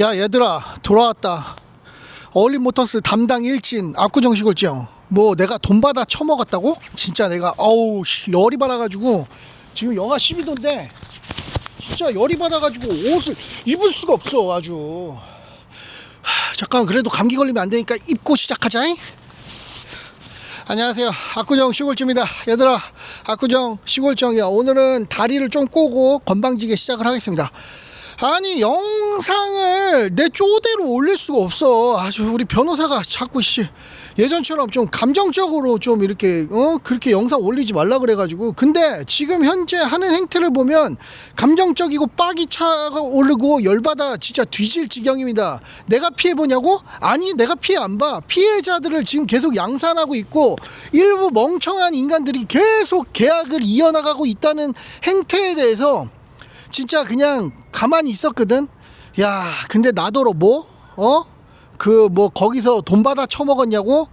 야 얘들아 돌아왔다. 어울린 모터스 담당 일진 압구정 시골지형 뭐 내가 돈 받아 처먹었다고? 진짜 내가 어우 씨, 열이 받아가지고. 지금 영하 12도인데. 진짜 열이 받아가지고 옷을 입을 수가 없어 아주. 하, 잠깐 그래도 감기 걸리면 안 되니까 입고 시작하자 안녕하세요. 압구정 시골지입니다. 얘들아 압구정 시골정이야. 오늘은 다리를 좀 꼬고 건방지게 시작을 하겠습니다 아니 영상을 내 쪼대로 올릴 수가 없어. 아주 우리 변호사가 자꾸 씨 예전처럼 좀 감정적으로 좀 이렇게 어 그렇게 영상 올리지 말라 그래가지고. 근데 지금 현재 하는 행태를 보면 감정적이고 빡이 차가 오르고 열받아 진짜 뒤질 지경입니다. 내가 피해 보냐고? 아니 내가 피해 안 봐. 피해자들을 지금 계속 양산하고 있고 일부 멍청한 인간들이 계속 계약을 이어나가고 있다는 행태에 대해서 진짜 그냥 가만히 있었거든. 야, 근데 나더러 뭐? 어? 그 뭐 거기서 돈 받아 처먹었냐고?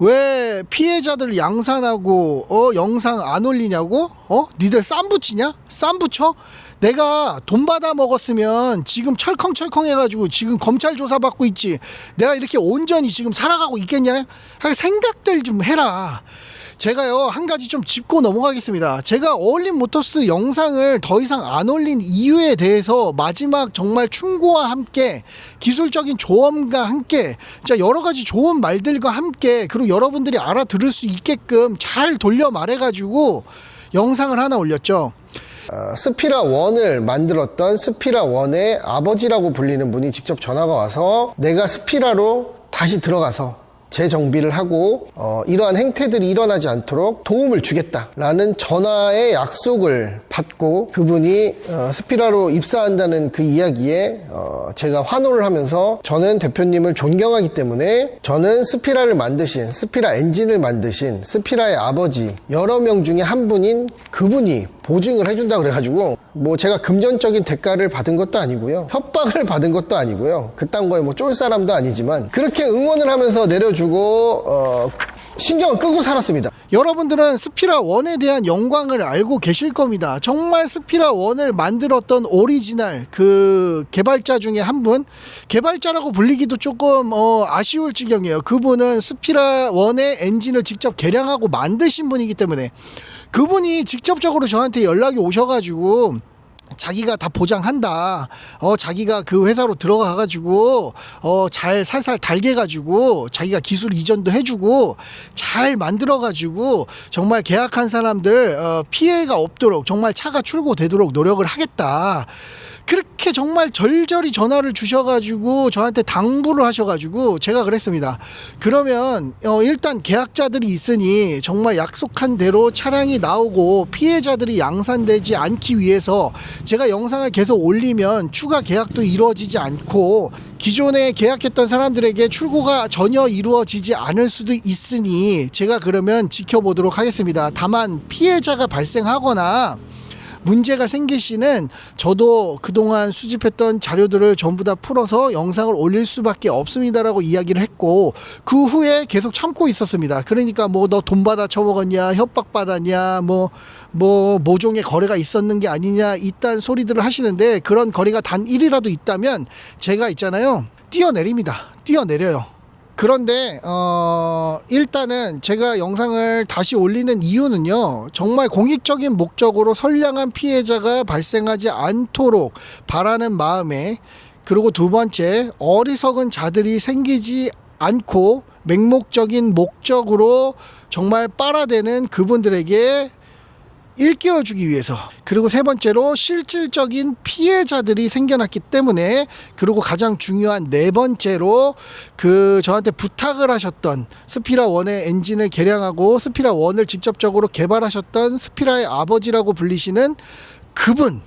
왜 피해자들 양산하고 어 영상 안 올리냐고? 어? 니들 쌈 붙이냐? 쌈 붙여? 내가 돈 받아 먹었으면 지금 철컹철컹 해가지고 지금 검찰 조사 받고 있지. 내가 이렇게 온전히 지금 살아가고 있겠냐? 하 생각들 좀 해라. 제가요 한 가지 좀 짚고 넘어가겠습니다. 제가 어울린 모터스 영상을 더 이상 안 올린 이유에 대해서 마지막 정말 충고와 함께 기술적인 조언과 함께 자 여러 가지 좋은 말들과 함께 그리고 여러분들이 알아들을 수 있게끔 잘 돌려 말해가지고 영상을 하나 올렸죠. 어, 스피라 원을 만들었던 스피라 원의 아버지라고 불리는 분이 직접 전화가 와서 내가 스피라로 다시 들어가서 재정비를 하고 어, 이러한 행태들이 일어나지 않도록 도움을 주겠다라는 전화의 약속을 받고 그분이 어, 스피라로 입사한다는 그 이야기에 어, 제가 환호를 하면서 저는 대표님을 존경하기 때문에 저는 스피라를 만드신 스피라 엔진을 만드신 스피라의 아버지 여러 명 중에 한 분인 그분이 보증을 해준다 그래가지고 뭐 제가 금전적인 대가를 받은 것도 아니고요. 협박을 받은 것도 아니고요. 그딴 거에 뭐 쫄 사람도 아니지만 그렇게 응원을 하면서 내려주고 어, 신경을 끄고 살았습니다 여러분들은 스피라 원에 대한 영광을 알고 계실 겁니다. 정말 스피라 원을 만들었던 오리지널 그 개발자 중에 한 분, 개발자라고 불리기도 조금 어, 아쉬울 지경이에요. 그분은 스피라 원의 엔진을 직접 개량하고 만드신 분이기 때문에 그분이 직접적으로 저한테 연락이 오셔가지고. 자기가 다 보장한다. 어, 자기가 그 회사로 들어가가지고, 어, 잘 살살 달게 가지고, 자기가 기술 이전도 해주고, 잘 만들어가지고, 정말 계약한 사람들, 어, 피해가 없도록, 정말 차가 출고되도록 노력을 하겠다. 그렇게 정말 절절히 전화를 주셔가지고, 저한테 당부를 하셔가지고, 제가 그랬습니다. 그러면, 어, 일단 계약자들이 있으니, 정말 약속한 대로 차량이 나오고, 피해자들이 양산되지 않기 위해서, 제가 영상을 계속 올리면 추가 계약도 이루어지지 않고 기존에 계약했던 사람들에게 출고가 전혀 이루어지지 않을 수도 있으니 제가 그러면 지켜보도록 하겠습니다. 다만 피해자가 발생하거나 문제가 생기시는 저도 그동안 수집했던 자료들을 전부 다 풀어서 영상을 올릴 수밖에 없습니다라고 이야기를 했고 그 후에 계속 참고 있었습니다. 그러니까 뭐 너 돈 받아 처먹었냐 협박 받았냐 뭐 뭐 모종의 거래가 있었는 게 아니냐 이딴 소리들을 하시는데 그런 거래가 단 1이라도 있다면 제가 있잖아요 뛰어내립니다. 뛰어내려요. 그런데 어 일단은 제가 영상을 다시 올리는 이유는요 정말 공익적인 목적으로 선량한 피해자가 발생하지 않도록 바라는 마음에 그리고 두 번째 어리석은 자들이 생기지 않고 맹목적인 목적으로 정말 빨아대는 그분들에게 일깨워 주기 위해서. 그리고 세 번째로 실질적인 피해자들이 생겨났기 때문에 그리고 가장 중요한 네 번째로 그 저한테 부탁을 하셨던 스피라 원의 엔진을 개량하고 스피라 원을 직접적으로 개발하셨던 스피라의 아버지라고 불리시는 그분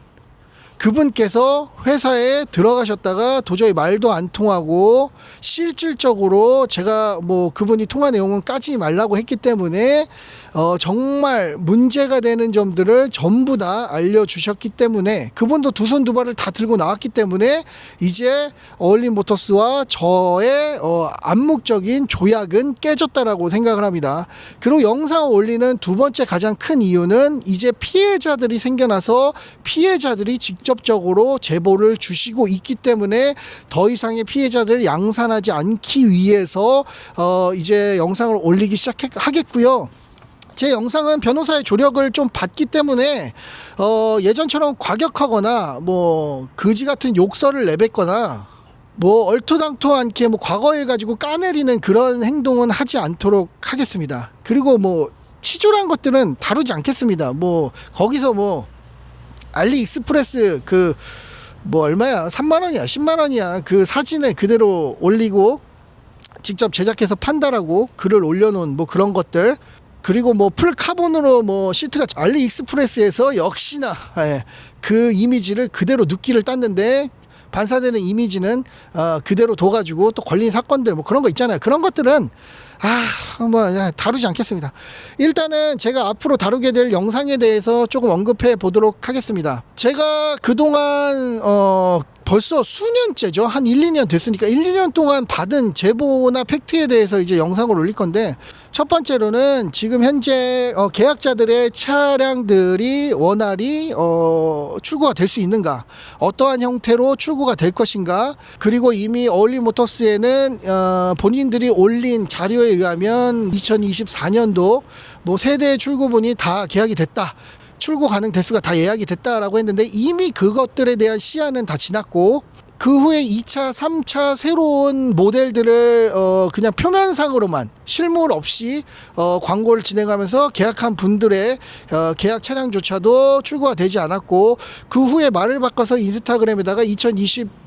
그분께서 회사에 들어가셨다가 도저히 말도 안 통하고 실질적으로 제가 뭐 그분이 통화 내용은 까지 말라고 했기 때문에 어 정말 문제가 되는 점들을 전부 다 알려주셨기 때문에 그분도 두 손 두 발을 다 들고 나왔기 때문에 이제 어울린 모터스와 저의 어 암묵적인 조약은 깨졌다라고 생각을 합니다. 그리고 영상을 올리는 두 번째 가장 큰 이유는 이제 피해자들이 생겨나서 피해자들이 직접 직접적으로 제보를 주시고 있기 때문에 더 이상의 피해자들을 양산하지 않기 위해서 어 이제 영상을 올리기 시작하겠고요. 제 영상은 변호사의 조력을 좀 받기 때문에 어 예전처럼 과격하거나 뭐 거지 같은 욕설을 내뱉거나 뭐 얼토당토 않게 뭐 과거를 가지고 까내리는 그런 행동은 하지 않도록 하겠습니다. 그리고 뭐 치졸한 것들은 다루지 않겠습니다. 뭐 거기서 뭐 알리익스프레스 그 뭐 얼마야? 3만 원이야, 10만 원이야. 그 사진을 그대로 올리고 직접 제작해서 판다라고 글을 올려놓은 뭐 그런 것들 그리고 뭐 풀카본으로 뭐 시트가 알리익스프레스에서 역시나 예, 그 이미지를 그대로 눕기를 땄는데 반사되는 이미지는 어, 그대로 둬가지고 또 걸린 사건들 뭐 그런 거 있잖아요. 그런 것들은 아 뭐 다루지 않겠습니다. 일단은 제가 앞으로 다루게 될 영상에 대해서 조금 언급해 보도록 하겠습니다. 제가 그동안 어 벌써 수년째죠. 한 1, 2년 됐으니까 1, 2년 동안 받은 제보나 팩트에 대해서 이제 영상을 올릴 건데 첫 번째로는 지금 현재 어, 계약자들의 차량들이 원활히 어, 출고가 될 수 있는가? 어떠한 형태로 출고가 될 것인가? 그리고 이미 어울리 모터스에는 어, 본인들이 올린 자료에 의하면 2024년도 뭐 세대 출고분이 다 계약이 됐다 출고 가능 대수가 다 예약이 됐다라고 했는데 이미 그것들에 대한 시한은 다 지났고 그 후에 2차, 3차 새로운 모델들을 어 그냥 표면상으로만 실물 없이 어 광고를 진행하면서 계약한 분들의 어 계약 차량조차도 출고가 되지 않았고 그 후에 말을 바꿔서 인스타그램에다가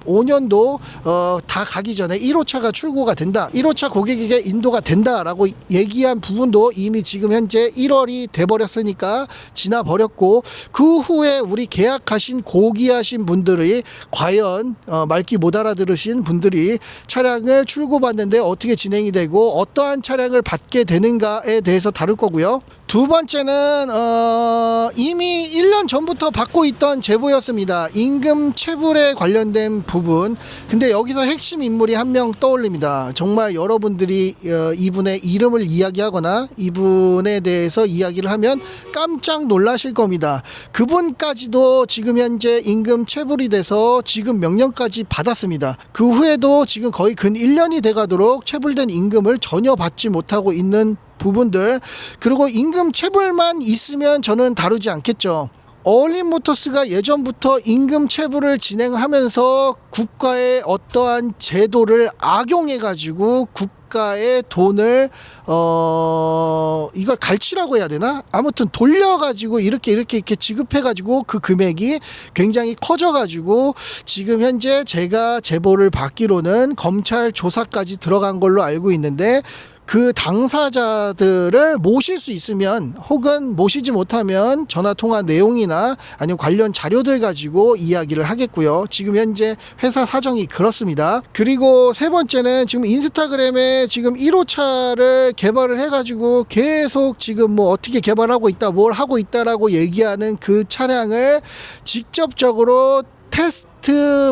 2025년도 어 다 가기 전에 1호차가 출고가 된다. 1호차 고객에게 인도가 된다라고 얘기한 부분도 이미 지금 현재 1월이 돼 버렸으니까 지나 버렸고 그 후에 우리 계약하신 고기하신 분들이 과연 어, 말귀 못 알아들으신 분들이 차량을 출고받는데 어떻게 진행이 되고 어떠한 차량을 받게 되는가에 대해서 다룰 거고요. 두 번째는 어, 이미 1년 전부터 받고 있던 제보였습니다. 임금 체불에 관련된 부분. 근데 여기서 핵심 인물이 한 명 떠올립니다. 정말 여러분들이 어, 이분의 이름을 이야기하거나 이분에 대해서 이야기를 하면 깜짝 놀라실 겁니다. 그분까지도 지금 현재 임금 체불이 돼서 지금 명령까지 받았습니다. 그 후에도 지금 거의 근 1년이 돼가도록 체불된 임금을 전혀 받지 못하고 있는 부분들 그리고 임금 체불만 있으면 저는 다루지 않겠죠. 어울린 모터스가 예전부터 임금 체불을 진행하면서 국가의 어떠한 제도를 악용해 가지고 국가의 돈을 어 이걸 갈치라고 해야 되나 아무튼 돌려 가지고 이렇게 이렇게 이렇게 지급해 가지고 그 금액이 굉장히 커져 가지고 지금 현재 제가 제보를 받기로는 검찰 조사까지 들어간 걸로 알고 있는데 그 당사자들을 모실 수 있으면 혹은 모시지 못하면 전화 통화 내용이나 아니면 관련 자료들 가지고 이야기를 하겠고요. 지금 현재 회사 사정이 그렇습니다. 그리고 세 번째는 지금 인스타그램에 지금 1호차를 개발을 해가지고 계속 지금 뭐 어떻게 개발하고 있다, 뭘 하고 있다라고 얘기하는 그 차량을 직접적으로 테스트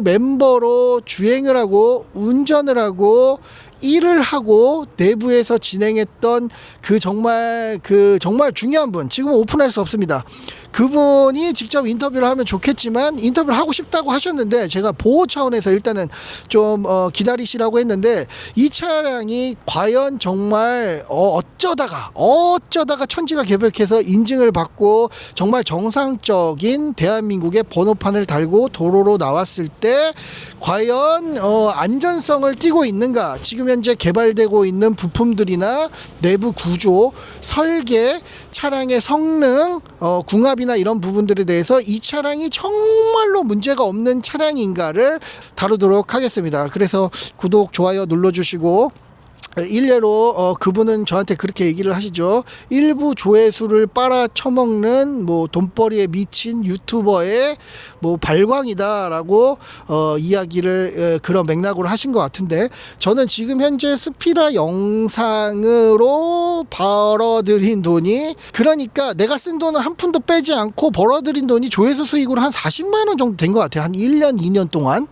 멤버로 주행을 하고 운전을 하고 일을 하고 내부에서 진행했던 그 정말 그 정말 중요한 분 지금은 오픈할 수 없습니다. 그분이 직접 인터뷰를 하면 좋겠지만 인터뷰를 하고 싶다고 하셨는데 제가 보호 차원에서 일단은 좀 어, 기다리시라고 했는데 이 차량이 과연 정말 어, 어쩌다가 어쩌다가 천지가 개벽해서 인증을 받고 정말 정상적인 대한민국의 번호판을 달고 도로로 나 왔을 때 과연 어, 안전성을 띠고 있는가? 지금 현재 개발되고 있는 부품들이나 내부 구조 설계 차량의 성능 어, 궁합이나 이런 부분들에 대해서 이 차량이 정말로 문제가 없는 차량인가를 다루도록 하겠습니다. 그래서 구독 좋아요 눌러주시고 일례로 어, 그분은 저한테 그렇게 얘기를 하시죠. 일부 조회수를 빨아 처먹는 뭐 돈벌이에 미친 유튜버의 뭐 발광이다라고 어, 이야기를 에, 그런 맥락으로 하신 것 같은데 저는 지금 현재 스피라 영상으로 벌어들인 돈이 그러니까 내가 쓴 돈은 한 푼도 빼지 않고 벌어들인 돈이 조회수 수익으로 한 40만 원 정도 된 것 같아요. 한 1년, 2년 동안.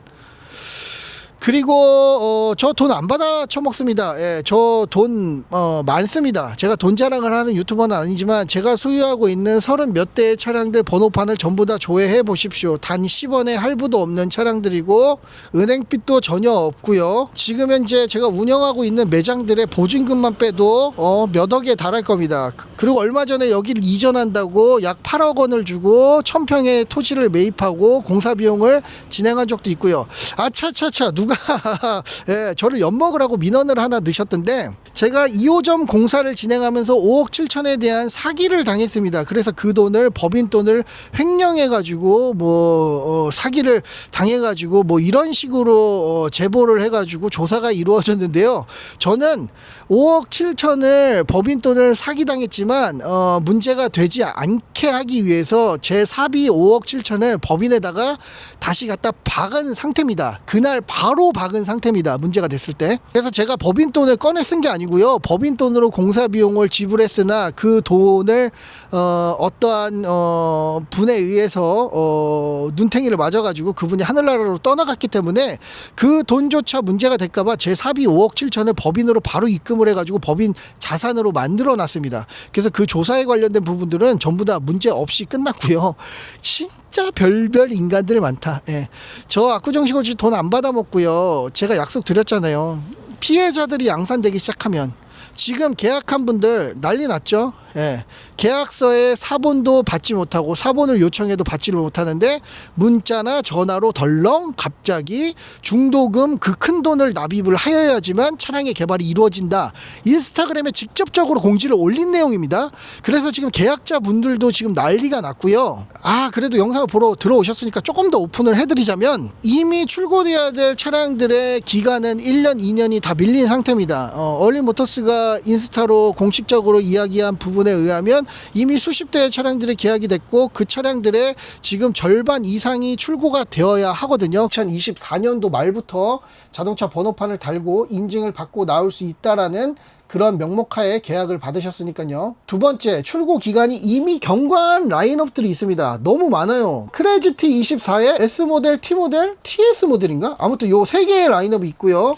그리고 어, 저 돈 안 받아 처먹습니다. 예, 저돈 어, 많습니다. 제가 돈 자랑을 하는 유튜버는 아니지만 제가 소유하고 있는 서른 몇 대의 차량들 번호판을 전부 다 조회해 보십시오. 단 10원의 할부도 없는 차량들이고 은행빚도 전혀 없고요. 지금 현재 제가 운영하고 있는 매장들의 보증금만 빼도 어, 몇 억에 달할 겁니다. 그- 그리고 얼마 전에 여기를 이전한다고 약 8억 원을 주고 천평의 토지를 매입하고 공사 비용을 진행한 적도 있고요. 아차차차 누가 예, 저를 엿먹으라고 민원을 하나 넣으셨던데 제가 2호점 공사를 진행하면서 5억 7천에 대한 사기를 당했습니다. 그래서 그 돈을 법인 돈을 횡령해 가지고 뭐 어, 사기를 당해 가지고 뭐 이런 식으로 어, 제보를 해 가지고 조사가 이루어졌는데요. 저는 5억 7천을 법인 돈을 사기 당했지만 어, 문제가 되지 않게 하기 위해서 제 사비 5억 7천을 법인에다가 다시 갖다 박은 상태입니다. 그날 바로 박은 상태입니다. 문제가 됐을 때. 그래서 제가 법인 돈을 꺼내 쓴 게 아니고요. 법인 돈으로 공사 비용을 지불했으나 그 돈을 어, 어떠한 어, 분에 의해서 어, 눈탱이를 맞아가지고 그분이 하늘나라로 떠나갔기 때문에 그 돈조차 문제가 될까봐 제 사비 5억 7천을 법인으로 바로 입금을 해가지고 법인 자산으로 만들어 놨습니다. 그래서 그 조사에 관련된 부분들은 전부 다 문제 없이 끝났고요. 진짜 별별 인간들 많다. 예. 저 압구정시골지 돈안 받아 먹고요. 제가 약속 드렸잖아요. 피해자들이 양산되기 시작하면 지금 계약한 분들 난리 났죠. 예. 계약서에 사본도 받지 못하고 사본을 요청해도 받지를 못하는데 문자나 전화로 덜렁 갑자기 중도금 그 큰 돈을 납입을 하여야지만 차량의 개발이 이루어진다. 인스타그램에 직접적으로 공지를 올린 내용입니다. 그래서 지금 계약자 분들도 지금 난리가 났고요. 아 그래도 영상을 보러 들어오셨으니까 조금 더 오픈을 해드리자면 이미 출고돼야 될 차량들의 기간은 1년, 2년이 다 밀린 상태입니다. 어, 얼리 모터스가 인스타로 공식적으로 이야기한 부분에 의하면 이미 수십 대의 차량들이 계약이 됐고 그 차량들의 지금 절반 이상이 출고가 되어야 하거든요. 2024년도 말부터 자동차 번호판을 달고 인증을 받고 나올 수 있다라는 그런 명목하에 계약을 받으셨으니까요. 두 번째, 출고 기간이 이미 경과한 라인업들이 있습니다. 너무 많아요. 크레지티 24에 S 모델, T 모델, TS 모델인가? 아무튼 요 세 개의 라인업이 있고요.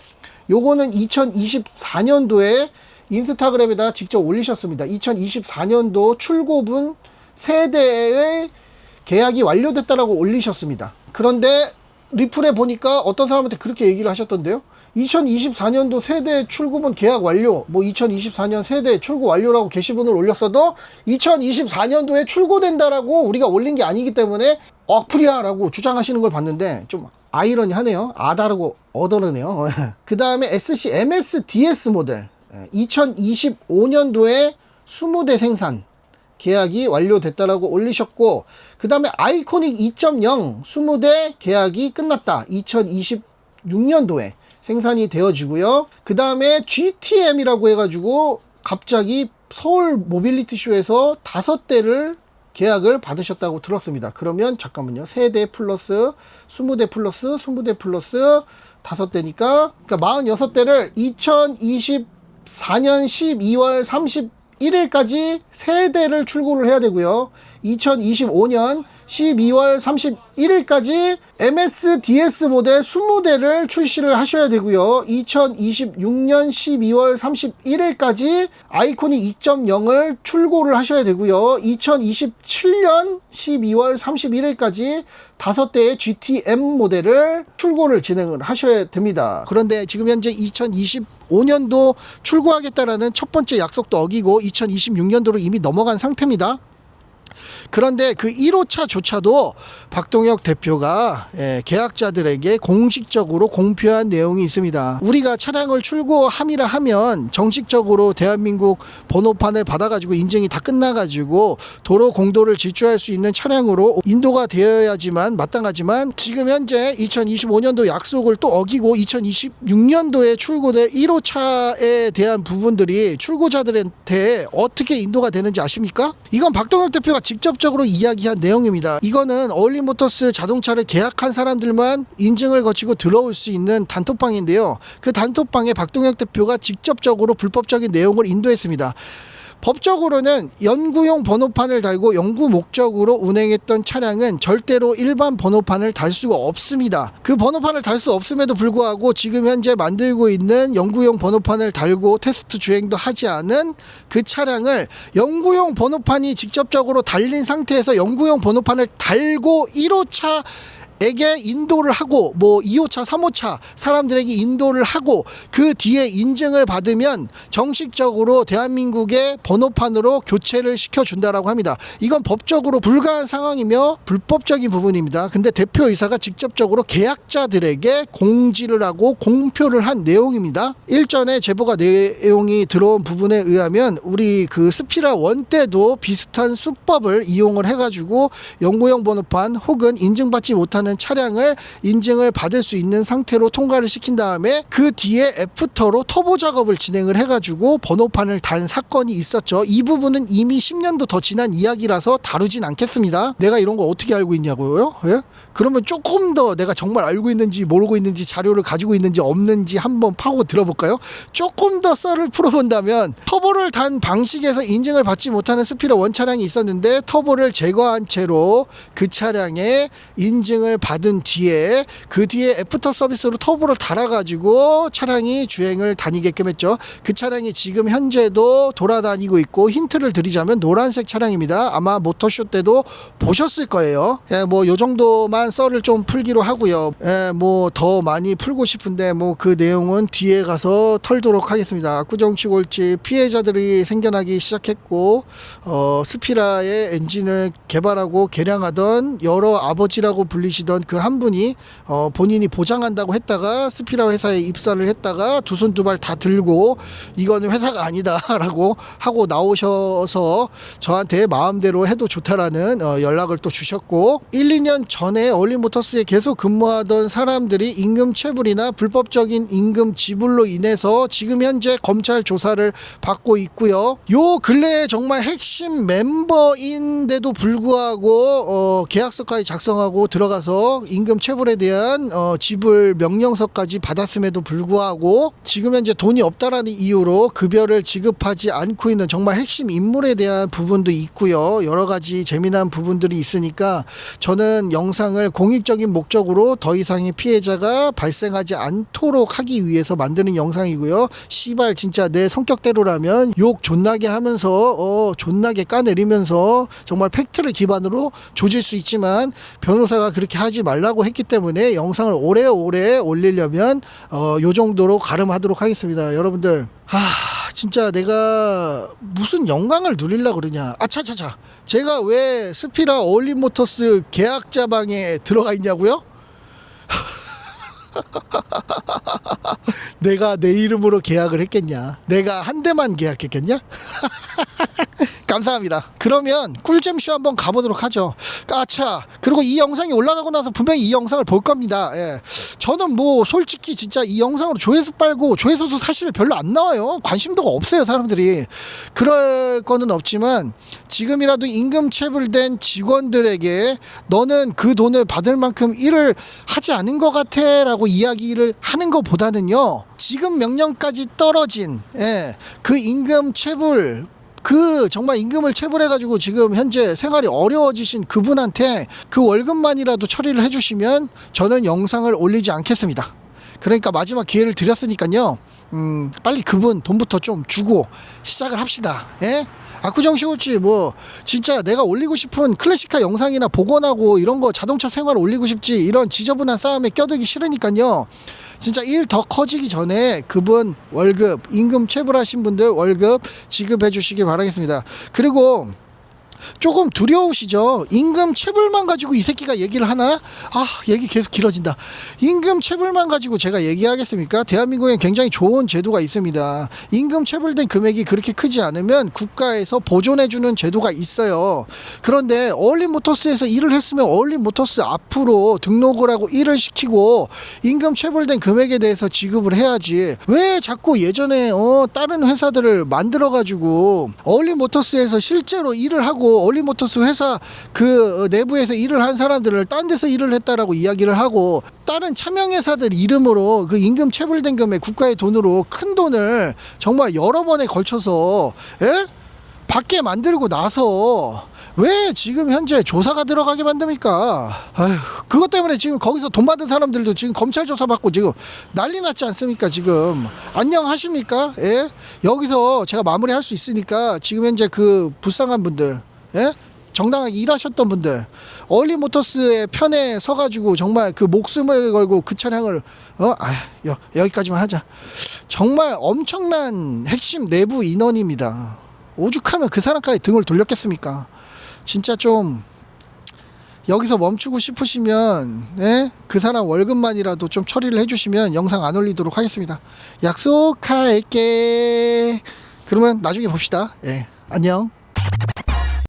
요거는 2024년도에 인스타그램에다 직접 올리셨습니다. 2024년도 출고분 세대의 계약이 완료됐다라고 올리셨습니다. 그런데 리플에 보니까 어떤 사람한테 그렇게 얘기를 하셨던데요. 2024년도 세대 출고분 계약 완료, 뭐 2024년 세대 출고 완료라고 게시문을 올렸어도 2024년도에 출고된다라고 우리가 올린 게 아니기 때문에 어플이야라고 주장하시는 걸 봤는데 좀 아이러니하네요. 아다르고 어더르네요. 그 다음에 SC MS DS 모델 2025년도에 20대 생산 계약이 완료됐다라고 올리셨고 그 다음에 아이코닉 2.0 20대 계약이 끝났다. 2026년도에 생산이 되어지고요. 그 다음에 GTM이라고 해가지고 갑자기 서울 모빌리티 쇼에서 다섯 대를 계약을 받으셨다고 들었습니다. 그러면 잠깐만요. 세대 플러스 20대 플러스 20대 플러스 다섯 대니까 그러니까 46대를 2024년 12월 31일까지 세 대를 출고를 해야 되고요. 2025년 12월 31일까지 MSDS 모델 20대를 출시를 하셔야 되고요. 2026년 12월 31일까지 아이코닉 2.0을 출고를 하셔야 되고요. 2027년 12월 31일까지 다섯 대의 GTM 모델을 출고를 진행을 하셔야 됩니다. 그런데 지금 현재 2025년도 출고하겠다라는 첫 번째 약속도 어기고 2026년도로 이미 넘어간 상태입니다. 그런데 그 1호차조차도 박동혁 대표가 예, 계약자들에게 공식적으로 공표한 내용이 있습니다. 우리가 차량을 출고함이라 하면 정식적으로 대한민국 번호판을 받아가지고 인증이 다 끝나가지고 도로 공도를 질주할 수 있는 차량으로 인도가 되어야지만 마땅하지만 지금 현재 2025년도 약속을 또 어기고 2026년도에 출고될 1호차에 대한 부분들이 출고자들한테 어떻게 인도가 되는지 아십니까? 이건 박동혁 대표가 직접 적으로 이야기한 내용입니다. 이거는 어울리모터스 자동차를 계약한 사람들만 인증을 거치고 들어올 수 있는 단톡방인데요. 그 단톡방에 박동혁 대표가 직접적으로 불법적인 내용을 인도했습니다. 법적으로는 연구용 번호판을 달고 연구 목적으로 운행했던 차량은 절대로 일반 번호판을 달 수가 없습니다. 그 번호판을 달 수 없음에도 불구하고 지금 현재 만들고 있는 연구용 번호판을 달고 테스트 주행도 하지 않은 그 차량을 연구용 번호판이 직접적으로 달린 상태에서 연구용 번호판을 달고 1호차 에게 인도를 하고 뭐 2호차, 3호차 사람들에게 인도를 하고 그 뒤에 인증을 받으면 정식적으로 대한민국의 번호판으로 교체를 시켜 준다라고 합니다. 이건 법적으로 불가한 상황이며 불법적인 부분입니다. 근데 대표이사가 직접적으로 계약자들에게 공지를 하고 공표를 한 내용입니다. 일전에 제보가 내용이 들어온 부분에 의하면 우리 그 스피라 원 때도 비슷한 수법을 이용을 해 가지고 연구용 번호판 혹은 인증받지 못하는 차량을 인증을 받을 수 있는 상태로 통과를 시킨 다음에 그 뒤에 애프터로 터보 작업을 진행을 해가지고 번호판을 단 사건이 있었죠. 이 부분은 이미 10년도 더 지난 이야기라서 다루진 않겠습니다. 내가 이런 거 어떻게 알고 있냐고요? 예? 그러면 조금 더 내가 정말 알고 있는지 모르고 있는지 자료를 가지고 있는지 없는지 한번 파고 들어볼까요? 조금 더 썰을 풀어본다면 터보를 단 방식에서 인증을 받지 못하는 스피러 원 차량이 있었는데 터보를 제거한 채로 그 차량에 인증을 받은 뒤에 그 뒤에 애프터 서비스로 터보를 달아가지고 차량이 주행을 다니게끔 했죠. 그 차량이 지금 현재도 돌아다니고 있고 힌트를 드리자면 노란색 차량입니다. 아마 모터쇼 때도 보셨을 거예요. 예, 뭐요 정도만 썰을 좀 풀기로 하고요. 예, 뭐 더 많이 풀고 싶은데 뭐 그 내용은 뒤에 가서 털도록 하겠습니다. 압구정치 골치 피해자들이 생겨나기 시작했고 어, 스피라의 엔진을 개발하고 개량하던 여러 아버지라고 불리시던 그 한 분이 어, 본인이 보장한다고 했다가 스피라 회사에 입사를 했다가 두 손 두 발 다 들고 이거는 회사가 아니다라고 하고 나오셔서 저한테 마음대로 해도 좋다라는 어, 연락을 또 주셨고 1, 2년 전에 얼리모터스에 계속 근무하던 사람들이 임금 체불이나 불법적인 임금 지불로 인해서 지금 현재 검찰 조사를 받고 있고요. 요 근래에 정말 핵심 멤버인데도 불구하고 어, 계약서까지 작성하고 들어가서 임금 체불에 대한 어, 지불 명령서까지 받았음에도 불구하고 지금 현재 돈이 없다라는 이유로 급여를 지급하지 않고 있는 정말 핵심 인물에 대한 부분도 있고요. 여러 가지 재미난 부분들이 있으니까 저는 영상을 공익적인 목적으로 더 이상의 피해자가 발생하지 않도록 하기 위해서 만드는 영상이고요. 시발 진짜 내 성격대로라면 욕 존나게 하면서 어 존나게 까내리면서 정말 팩트를 기반으로 조질 수 있지만 변호사가 그렇게 하지 말라고 했기 때문에 영상을 오래오래 올리려면 어 요 정도로 가름하도록 하겠습니다. 여러분들 하 진짜 내가 무슨 영광을 누리려 그러냐 아차차차 제가 왜 스피라 올림모터스 계약자 방에 들어가 있냐고요? 내가 내 이름으로 계약을 했겠냐? 내가 한 대만 계약했겠냐? 감사합니다. 그러면 꿀잼쇼 한번 가보도록 하죠. 아차. 그리고 이 영상이 올라가고 나서 분명히 이 영상을 볼 겁니다. 예. 저는 뭐 솔직히 진짜 이 영상으로 조회수 빨고 조회수도 사실 별로 안 나와요. 관심도가 없어요, 사람들이. 그럴 거는 없지만 지금이라도 임금 체불된 직원들에게 너는 그 돈을 받을 만큼 일을 하지 않은 것 같아라고 이야기를 하는 것보다는요. 지금 명령까지 떨어진 예, 그 임금 체불 그 정말 임금을 체불해가지고 지금 현재 생활이 어려워지신 그분한테 그 월급만이라도 처리를 해주시면 저는 영상을 올리지 않겠습니다. 그러니까 마지막 기회를 드렸으니까요. 음, 빨리 그분 돈부터 좀 주고 시작을 합시다. 예? 압구정 시골지 뭐 진짜 내가 올리고 싶은 클래식카 영상이나 복원하고 이런 거 자동차 생활 올리고 싶지 이런 지저분한 싸움에 껴들기 싫으니까요. 진짜 일 더 커지기 전에 그분 월급 임금 체불하신 분들 월급 지급해 주시길 바라겠습니다. 그리고 조금 두려우시죠? 임금 체불만 가지고 이 새끼가 얘기를 하나? 아, 얘기 계속 길어진다. 임금 체불만 가지고 제가 얘기하겠습니까? 대한민국엔 굉장히 좋은 제도가 있습니다. 임금 체불된 금액이 그렇게 크지 않으면 국가에서 보존해주는 제도가 있어요. 그런데 어울림모터스에서 일을 했으면 어울림모터스 앞으로 등록을 하고 일을 시키고 임금 체불된 금액에 대해서 지급을 해야지. 왜 자꾸 예전에 어, 다른 회사들을 만들어가지고 어울림모터스에서 실제로 일을 하고 어울림모터스 회사 그 내부에서 일을 한 사람들을 딴 데서 일을 했다라고 이야기를 하고 다른 차명회사들 이름으로 그 임금 체불된 금액 국가의 돈으로 큰 돈을 정말 여러 번에 걸쳐서 예? 받게 만들고 나서 왜 지금 현재 조사가 들어가게 만듭니까? 아휴, 그것 때문에 지금 거기서 돈 받은 사람들도 지금 검찰 조사 받고 지금 난리 났지 않습니까? 지금 안녕하십니까? 예? 여기서 제가 마무리할 수 있으니까 지금 현재 그 불쌍한 분들, 예? 정당하게 일하셨던 분들 어울리모터스의 편에 서가지고 정말 그 목숨을 걸고 그 차량을 어? 아, 여, 여기까지만 하자. 정말 엄청난 핵심 내부 인원입니다. 오죽하면 그 사람까지 등을 돌렸겠습니까? 진짜 좀 여기서 멈추고 싶으시면 예? 그 사람 월급만이라도 좀 처리를 해주시면 영상 안 올리도록 하겠습니다. 약속할게. 그러면 나중에 봅시다. 예 안녕